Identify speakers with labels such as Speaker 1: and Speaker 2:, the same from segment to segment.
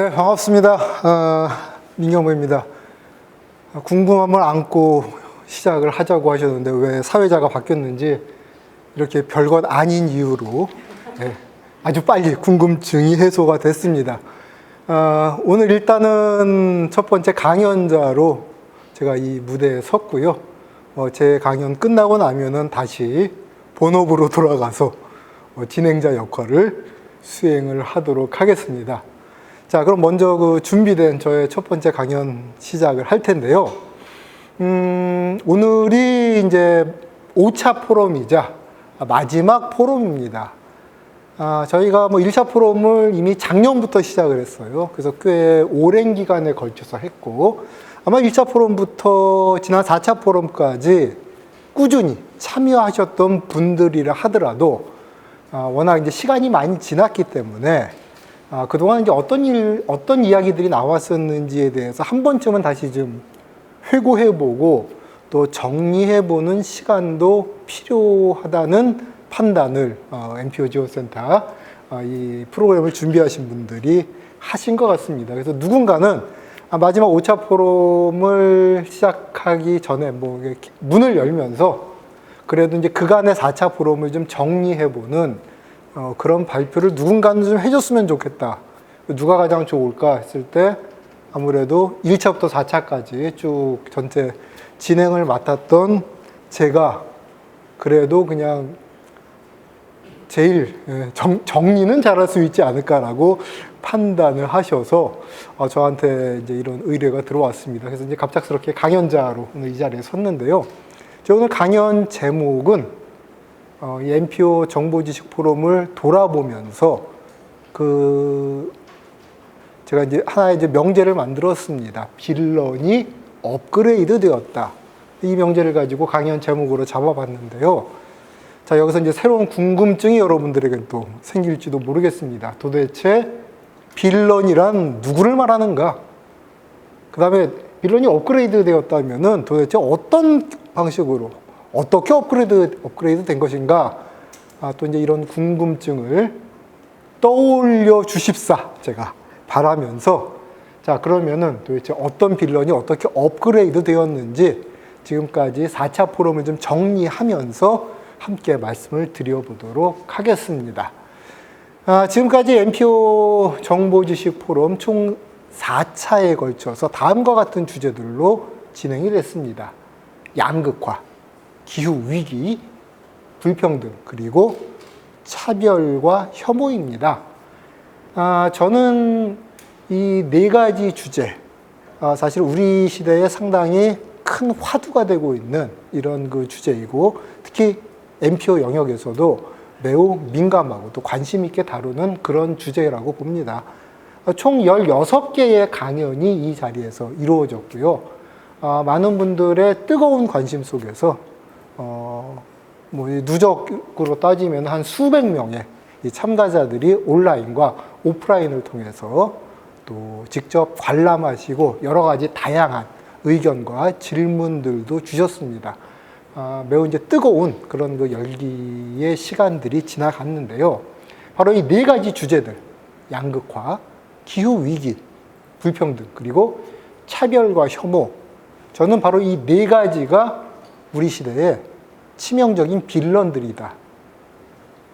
Speaker 1: 네, 반갑습니다. 어, 민경모입니다. 궁금함을 안고 시작을 하자고 하셨는데 왜 사회자가 바뀌었는지 이렇게 별것 아닌 이유로 네, 아주 빨리 궁금증이 해소가 됐습니다. 어, 오늘 일단은 첫 번째 강연자로 제가 이 무대에 섰고요. 어, 제 강연 끝나고 나면은 다시 본업으로 돌아가서 어, 진행자 역할을 수행을 하도록 하겠습니다. 자, 그럼 먼저 그 준비된 저의 첫 번째 강연 시작을 할 텐데요. 음, 오늘이 이제 5차 포럼이자 마지막 포럼입니다. 아, 저희가 뭐 1차 포럼을 이미 작년부터 시작을 했어요. 그래서 꽤 오랜 기간에 걸쳐서 했고, 아마 1차 포럼부터 지난 4차 포럼까지 꾸준히 참여하셨던 분들이라 하더라도, 아, 워낙 이제 시간이 많이 지났기 때문에, 아, 그동안 이제 어떤 일, 어떤 이야기들이 나왔었는지에 대해서 한 번쯤은 다시 좀 회고해보고 또 정리해보는 시간도 필요하다는 판단을 어, NPO 지원센터 어, 이 프로그램을 준비하신 분들이 하신 것 같습니다. 그래서 누군가는 아, 마지막 5차 포럼을 시작하기 전에 뭐 이렇게 문을 열면서 그래도 이제 그간의 4차 포럼을 좀 정리해보는 어, 그런 발표를 누군가는 좀 해줬으면 좋겠다. 누가 가장 좋을까 했을 때 아무래도 1차부터 4차까지 쭉 전체 진행을 맡았던 제가 그래도 그냥 제일 예, 정, 정리는 잘할 수 있지 않을까라고 판단을 하셔서 어, 저한테 이제 이런 의뢰가 들어왔습니다. 그래서 이제 갑작스럽게 강연자로 오늘 이 자리에 섰는데요. 저 오늘 강연 제목은 어, 이 NPO 정보지식 포럼을 돌아보면서 그 제가 이제 하나의 이제 명제를 만들었습니다. 빌런이 업그레이드 되었다. 이 명제를 가지고 강연 제목으로 잡아봤는데요. 자, 여기서 이제 새로운 궁금증이 여러분들에게 또 생길지도 모르겠습니다. 도대체 빌런이란 누구를 말하는가? 그 다음에 빌런이 업그레이드 되었다면은 도대체 어떤 방식으로, 어떻게 업그레이드, 업그레이드 된 것인가? 아, 또 이제 이런 궁금증을 떠올려 주십사, 제가 바라면서 자, 그러면은 도대체 어떤 빌런이 어떻게 업그레이드 되었는지 지금까지 4차 포럼을 좀 정리하면서 함께 말씀을 드려보도록 하겠습니다. 아, 지금까지 MPO 정보지식 포럼 총 4차에 걸쳐서 다음과 같은 주제들로 진행이 됐습니다. 양극화, 기후 위기, 불평등, 그리고 차별과 혐오입니다. 아, 저는 이 네 가지 주제, 아, 사실 우리 시대에 상당히 큰 화두가 되고 있는 이런 그 주제이고, 특히 MPO 영역에서도 매우 민감하고 또 관심 있게 다루는 그런 주제라고 봅니다. 아, 총 16개의 강연이 이 자리에서 이루어졌고요. 아, 많은 분들의 뜨거운 관심 속에서, 어, 뭐, 누적으로 따지면 한 수백 명의 이 참가자들이 온라인과 오프라인을 통해서 또 직접 관람하시고 여러 가지 다양한 의견과 질문들도 주셨습니다. 아, 매우 이제 뜨거운 그런 그 열기의 시간들이 지나갔는데요. 바로 이 네 가지 주제들, 양극화, 기후 위기, 불평등, 그리고 차별과 혐오. 저는 바로 이 네 가지가 우리 시대의 치명적인 빌런들이다.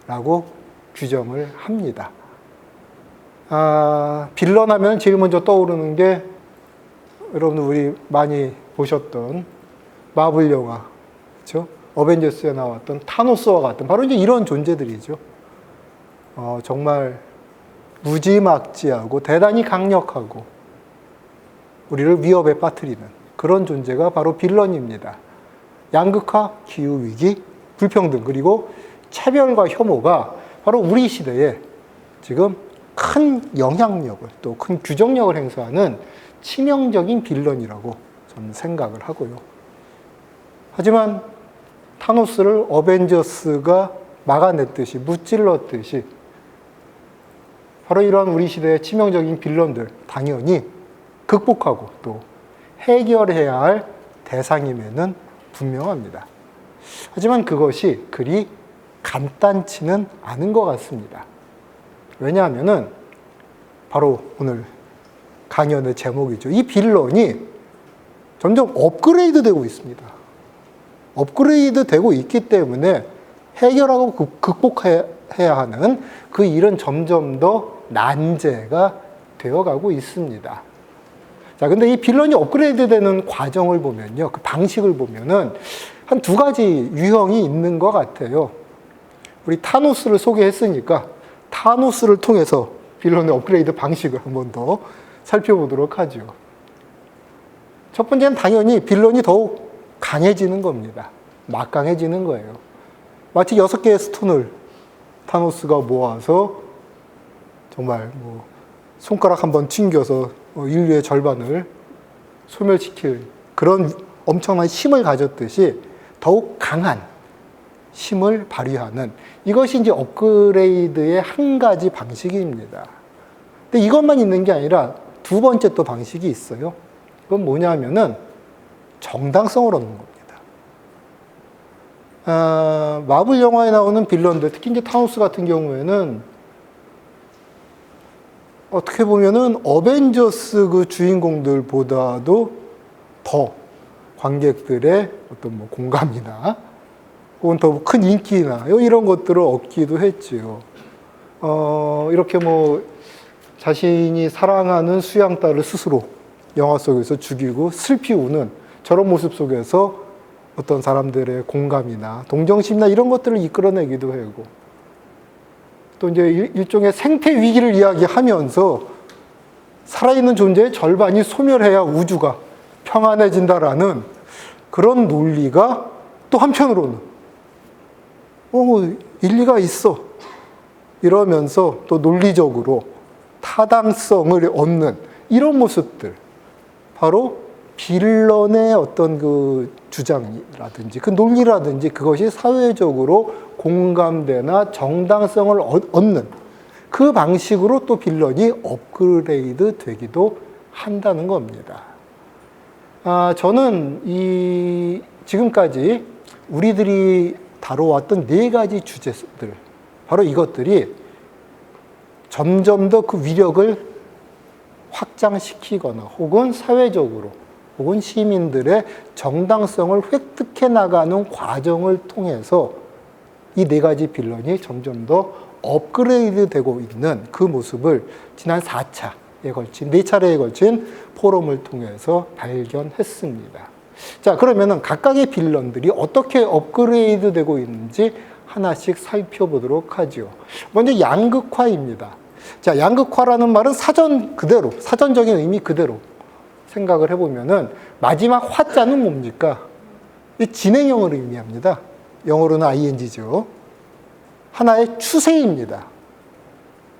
Speaker 1: 라고 규정을 합니다. 아, 빌런 하면 제일 먼저 떠오르는 게 여러분 우리 많이 보셨던 마블 영화, 그렇죠? 어벤져스에 나왔던 타노스와 같은 바로 이제 이런 존재들이죠. 어, 정말 무지막지하고 대단히 강력하고 우리를 위협에 빠뜨리는 그런 존재가 바로 빌런입니다. 양극화, 기후 위기, 불평등 그리고 차별과 혐오가 바로 우리 시대에 지금 큰 영향력을 또 큰 규정력을 행사하는 치명적인 빌런이라고 저는 생각을 하고요. 하지만 타노스를 어벤져스가 막아냈듯이 무찔렀듯이 바로 이런 우리 시대의 치명적인 빌런들 당연히 극복하고 또 해결해야 할 대상임에는 분명합니다. 하지만 그것이 그리 간단치는 않은 것 같습니다. 왜냐하면은 바로 오늘 강연의 제목이죠. 이 빌런이 점점 업그레이드 되고 있습니다. 업그레이드 되고 있기 때문에 해결하고 극- 극복해야 하는 그 일은 점점 더 난제가 되어가고 있습니다. 자, 근데 이 빌런이 업그레이드 되는 과정을 보면요. 그 방식을 보면은 한 두 가지 유형이 있는 것 같아요. 우리 타노스를 소개했으니까 타노스를 통해서 빌런의 업그레이드 방식을 한 번 더 살펴보도록 하죠. 첫 번째는 당연히 빌런이 더욱 강해지는 겁니다. 막강해지는 거예요. 마치 여섯 개의 스톤을 타노스가 모아서 정말 뭐 손가락 한번 튕겨서 어, 인류의 절반을 소멸시킬 그런 엄청난 힘을 가졌듯이 더욱 강한 힘을 발휘하는 이것이 이제 업그레이드의 한 가지 방식입니다. 근데 이것만 있는 게 아니라 두 번째 또 방식이 있어요. 그건 뭐냐면은 정당성을 얻는 겁니다. 아, 마블 영화에 나오는 빌런들, 특히 이제 타노스 같은 경우에는 어떻게 보면은 어벤져스 그 주인공들보다도 더 관객들의 어떤 뭐 공감이나 혹은 더 큰 인기나 이런 것들을 얻기도 했지요. 어, 이렇게 뭐 자신이 사랑하는 수양딸을 스스로 영화 속에서 죽이고 슬피 우는 저런 모습 속에서 어떤 사람들의 공감이나 동정심이나 이런 것들을 이끌어내기도 하고 또 이제 일- 일종의 생태 위기를 이야기하면서 살아있는 존재의 절반이 소멸해야 우주가 평안해진다라는 그런 논리가 또 한편으로는 어, 일리가 있어. 이러면서 또 논리적으로 타당성을 얻는 이런 모습들. 바로 빌런의 어떤 그 주장이라든지 그 논리라든지 그것이 사회적으로 공감대나 정당성을 얻- 얻는 그 방식으로 또 빌런이 업그레이드 되기도 한다는 겁니다. 아, 저는 이 지금까지 우리들이 다뤄왔던 네 가지 주제들, 바로 이것들이 점점 더 그 위력을 확장시키거나 혹은 사회적으로 혹은 시민들의 정당성을 획득해 나가는 과정을 통해서 이 네 가지 빌런이 점점 더 업그레이드 되고 있는 그 모습을 지난 4차에 걸친, 네 차례에 걸친 포럼을 통해서 발견했습니다. 자, 그러면은 각각의 빌런들이 어떻게 업그레이드 되고 있는지 하나씩 살펴보도록 하죠. 먼저 양극화입니다. 자, 양극화라는 말은 사전 그대로, 사전적인 의미 그대로 생각을 해보면은 마지막 화자는 뭡니까? 이 진행형을 의미합니다. 영어로는 ing죠. 하나의 추세입니다.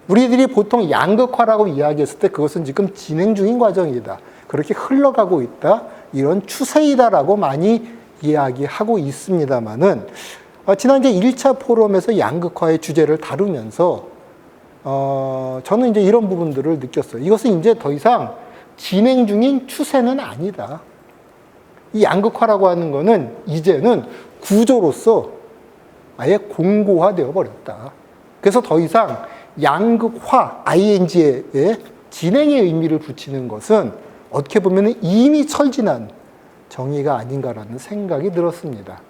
Speaker 1: 우리들이 보통 양극화라고 이야기했을 때 그것은 지금 진행 중인 과정이다. 그렇게 흘러가고 있다. 이런 추세이다라고 많이 이야기하고 있습니다만은 어, 지난 이제 1차 포럼에서 양극화의 주제를 다루면서 어, 저는 이제 이런 부분들을 느꼈어요. 이것은 이제 더 이상 진행 중인 추세는 아니다. 이 양극화라고 하는 거는 이제는 구조로서 아예 공고화되어 버렸다. 그래서 더 이상 양극화 ing에 진행의 의미를 붙이는 것은 어떻게 보면 이미 철진한 정의가 아닌가라는 생각이 들었습니다.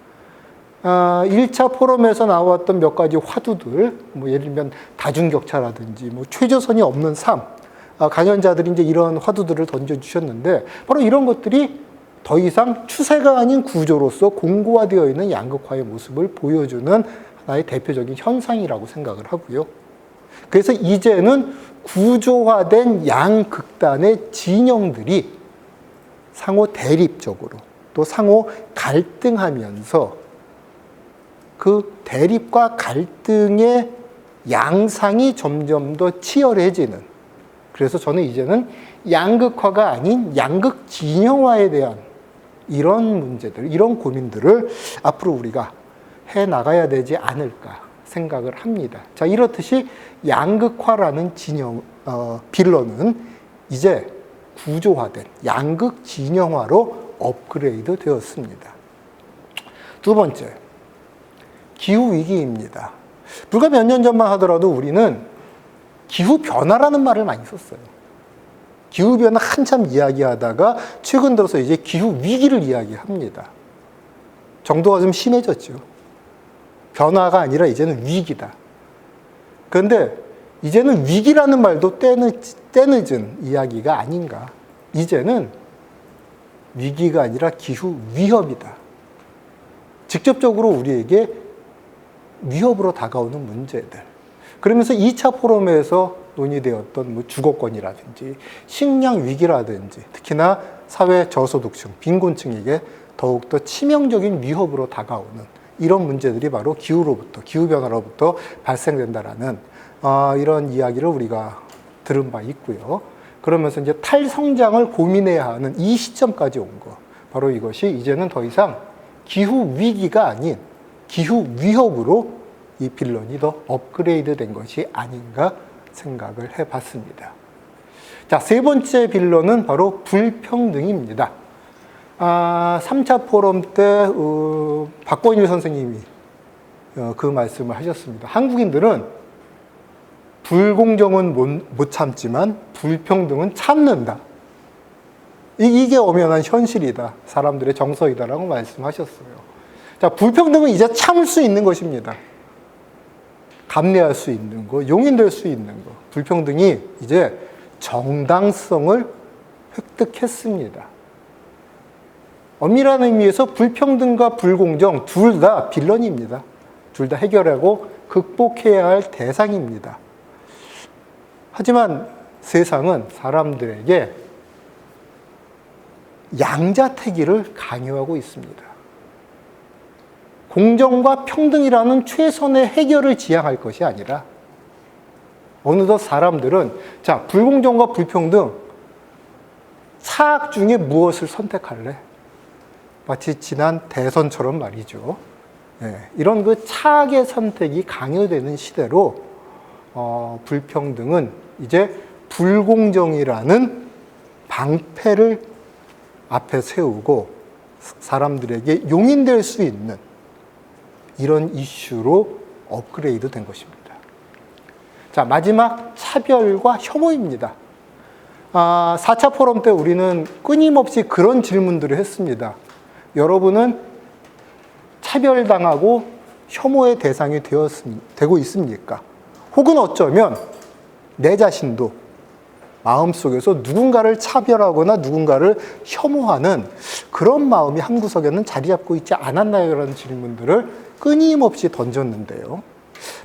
Speaker 1: 아, 1차 포럼에서 나왔던 몇 가지 화두들, 뭐 예를 들면 다중격차라든지 뭐 최저선이 없는 삶, 아, 강연자들이 이제 이런 화두들을 던져주셨는데 바로 이런 것들이 더 이상 추세가 아닌 구조로서 공고화되어 있는 양극화의 모습을 보여주는 하나의 대표적인 현상이라고 생각을 하고요. 그래서 이제는 구조화된 양극단의 진영들이 상호 대립적으로 또 상호 갈등하면서 그 대립과 갈등의 양상이 점점 더 치열해지는 그래서 저는 이제는 양극화가 아닌 양극 진영화에 대한 이런 문제들, 이런 고민들을 앞으로 우리가 해 나가야 되지 않을까 생각을 합니다. 자, 이렇듯이 양극화라는 진영, 어, 빌런은 이제 구조화된 양극 진영화로 업그레이드 되었습니다. 두 번째, 기후위기입니다. 불과 몇 년 전만 하더라도 우리는 기후 변화라는 말을 많이 썼어요. 기후 변화 한참 이야기하다가 최근 들어서 이제 기후 위기를 이야기합니다. 정도가 좀 심해졌죠. 변화가 아니라 이제는 위기다. 그런데 이제는 위기라는 말도 때늦, 때늦은 이야기가 아닌가. 이제는 위기가 아니라 기후 위협이다. 직접적으로 우리에게 위협으로 다가오는 문제들. 그러면서 2차 포럼에서 논의되었던 뭐 주거권이라든지 식량 위기라든지 특히나 사회 저소득층, 빈곤층에게 더욱더 치명적인 위협으로 다가오는 이런 문제들이 바로 기후로부터, 기후변화로부터 발생된다라는 어, 이런 이야기를 우리가 들은 바 있고요. 그러면서 이제 탈성장을 고민해야 하는 이 시점까지 온 거. 바로 이것이 이제는 더 이상 기후 위기가 아닌 기후 위협으로 이 빌런이 더 업그레이드 된 것이 아닌가 생각을 해 봤습니다. 자, 세 번째 빌런은 바로 불평등입니다. 아, 3차 포럼 때, 어, 박건일 선생님이 어, 그 말씀을 하셨습니다. 한국인들은 불공정은 못, 못 참지만 불평등은 참는다. 이- 이게 엄연한 현실이다. 사람들의 정서이다라고 말씀하셨어요. 자, 불평등은 이제 참을 수 있는 것입니다. 감내할 수 있는 거, 용인될 수 있는 거. 불평등이 이제 정당성을 획득했습니다. 엄밀한 의미에서 불평등과 불공정 둘 다 빌런입니다. 둘 다 해결하고 극복해야 할 대상입니다. 하지만 세상은 사람들에게 양자택일을 강요하고 있습니다. 공정과 평등이라는 최선의 해결을 지향할 것이 아니라 어느덧 사람들은 자 불공정과 불평등 사악 중에 무엇을 선택할래? 마치 지난 대선처럼 말이죠. 예, 이런 그 차악의 선택이 강요되는 시대로 어, 불평등은 이제 불공정이라는 방패를 앞에 세우고 사람들에게 용인될 수 있는 이런 이슈로 업그레이드 된 것입니다. 자, 마지막 차별과 혐오입니다. 아, 4차 포럼 때 우리는 끊임없이 그런 질문들을 했습니다. 여러분은 차별당하고 혐오의 대상이 되었, 되고 있습니까? 혹은 어쩌면 내 자신도 마음속에서 누군가를 차별하거나 누군가를 혐오하는 그런 마음이 한 구석에는 자리 잡고 있지 않았나요? 라는 질문들을 끊임없이 던졌는데요.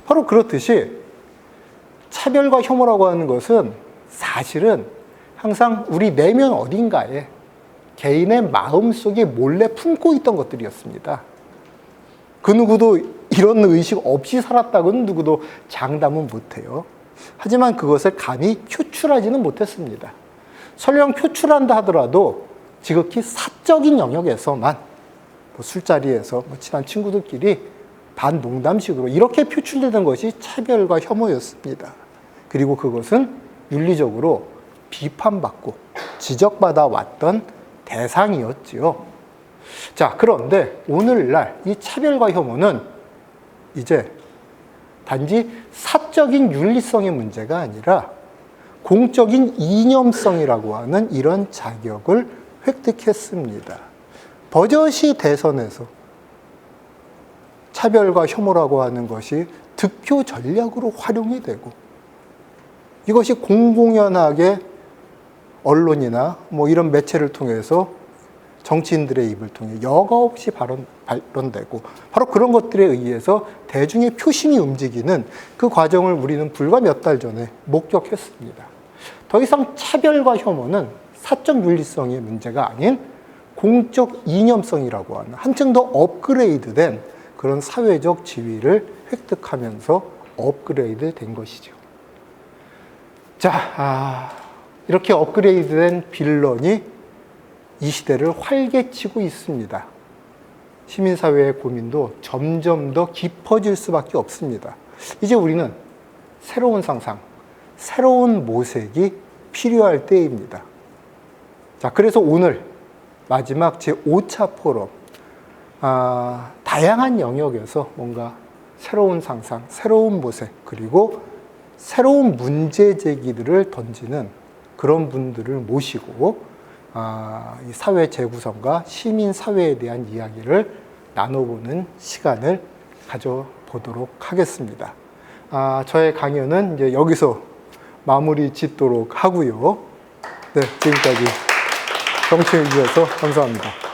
Speaker 1: 바로 그렇듯이 차별과 혐오라고 하는 것은 사실은 항상 우리 내면 어딘가에 개인의 마음 속에 몰래 품고 있던 것들이었습니다. 그 누구도 이런 의식 없이 살았다고는 누구도 장담은 못해요. 하지만 그것을 감히 표출하지는 못했습니다. 설령 표출한다 하더라도 지극히 사적인 영역에서만 뭐 술자리에서 뭐 친한 친구들끼리 반농담식으로 이렇게 표출되던 것이 차별과 혐오였습니다. 그리고 그것은 윤리적으로 비판받고 지적받아 왔던 대상이었지요. 자, 그런데 오늘날 이 차별과 혐오는 이제 단지 사적인 윤리성의 문제가 아니라 공적인 이념성이라고 하는 이런 자격을 획득했습니다. 버젓이 대선에서 차별과 혐오라고 하는 것이 득표 전략으로 활용이 되고 이것이 공공연하게 언론이나 뭐 이런 매체를 통해서 정치인들의 입을 통해 여과 없이 발언, 발언되고 바로 그런 것들에 의해서 대중의 표심이 움직이는 그 과정을 우리는 불과 몇 달 전에 목격했습니다. 더 이상 차별과 혐오는 사적 윤리성의 문제가 아닌 공적 이념성이라고 하는 한층 더 업그레이드된 그런 사회적 지위를 획득하면서 업그레이드 된 것이죠. 자, 아, 이렇게 업그레이드된 빌런이 이 시대를 활개치고 있습니다. 시민사회의 고민도 점점 더 깊어질 수밖에 없습니다. 이제 우리는 새로운 상상, 새로운 모색이 필요할 때입니다. 자, 그래서 오늘 마지막 제 5차 포럼, 아, 다양한 영역에서 뭔가 새로운 상상, 새로운 모색, 그리고 새로운 문제 제기들을 던지는 그런 분들을 모시고 아, 이 사회 재구성과 시민 사회에 대한 이야기를 나눠보는 시간을 가져보도록 하겠습니다. 아, 저의 강연은 이제 여기서 마무리 짓도록 하고요. 네, 지금까지 정치해 주셔서 감사합니다.